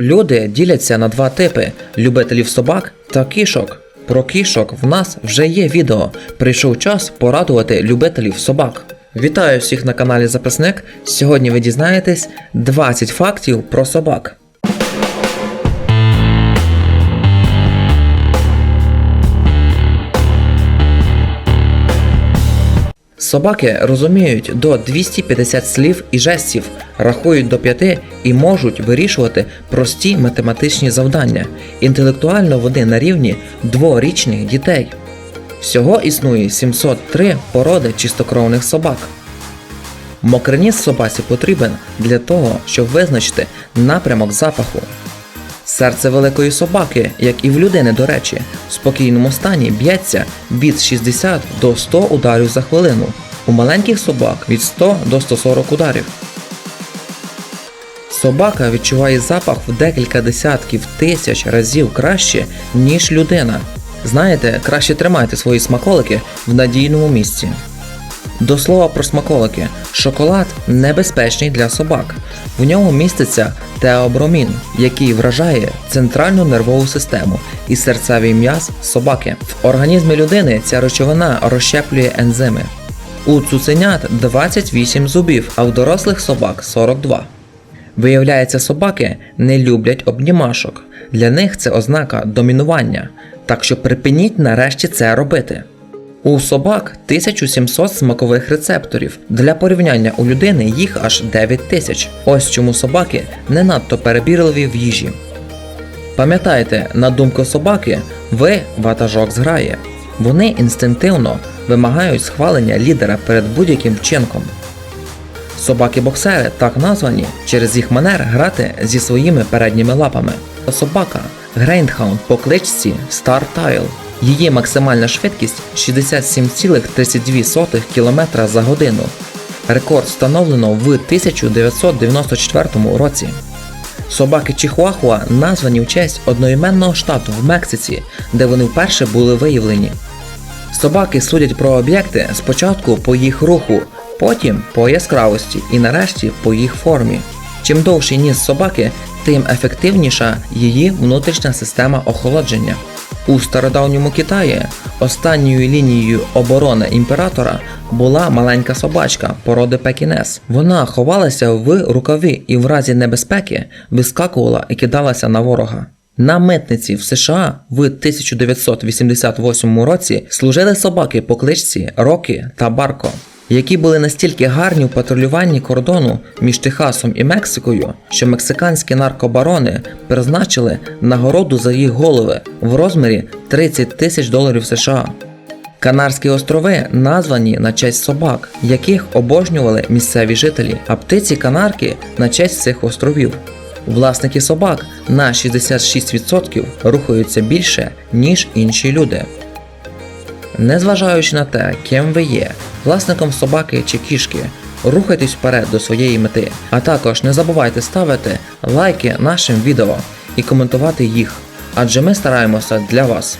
Люди діляться на два типи: любителів собак та кішок. Про кішок в нас вже є відео. Прийшов час порадувати любителів собак. Вітаю всіх на каналі Записник. Сьогодні ви дізнаєтесь 20 фактів про собак. Собаки розуміють до 250 слів і жестів, рахують до 5 і можуть вирішувати прості математичні завдання. Інтелектуально вони на рівні дворічних дітей. Всього існує 703 породи чистокровних собак. Мокриніс собаці потрібен для того, щоб визначити напрямок запаху. Серце великої собаки, як і в людини, до речі, в спокійному стані б'ється від 60 до 100 ударів за хвилину. У маленьких собак від 100 до 140 ударів. Собака відчуває запах в декілька десятків тисяч разів краще, ніж людина. Знаєте, краще тримайте свої смаколики в надійному місці. До слова про смаколики. Шоколад небезпечний для собак. В ньому міститься теобромін, який вражає центральну нервову систему і серцевий м'яз собаки. В організмі людини ця речовина розщеплює ензими. У цуценят 28 зубів, а в дорослих собак 42. Виявляється, собаки не люблять обнімашок. Для них це ознака домінування. Так що припиніть нарешті це робити. У собак 1700 смакових рецепторів. Для порівняння у людини їх аж 9000. Ось чому собаки не надто перебірливі в їжі. Пам'ятайте, на думку собаки, ви ватажок зграє. Вони інстинктивно вимагають схвалення лідера перед будь-яким вчинком. Собаки-боксери так названі через їх манер грати зі своїми передніми лапами. Собака Грейндхаунд по кличці Star Tile. Її максимальна швидкість 67,32 км за годину. Рекорд встановлено в 1994 році. Собаки Чихуахуа названі в честь одноіменного штату в Мексиці, де вони вперше були виявлені. Собаки судять про об'єкти спочатку по їх руху, потім по яскравості і нарешті по їх формі. Чим довший ніс собаки, тим ефективніша її внутрішня система охолодження. У стародавньому Китаї останньою лінією оборони імператора була маленька собачка породи Пекінес. Вона ховалася в рукаві і в разі небезпеки вискакувала і кидалася на ворога. На митниці в США в 1988 році служили собаки по кличці Рокі та Барко, які були настільки гарні у патрулюванні кордону між Техасом і Мексикою, що мексиканські наркобарони призначили нагороду за їх голови в розмірі 30 тисяч доларів США. Канарські острови названі на честь собак, яких обожнювали місцеві жителі, а птиці канарки на честь цих островів. Власники собак на 66% рухаються більше, ніж інші люди. Незважаючи на те, ким ви є, власником собаки чи кішки, рухайтесь вперед до своєї мети, а також не забувайте ставити лайки нашим відео і коментувати їх, адже ми стараємося для вас.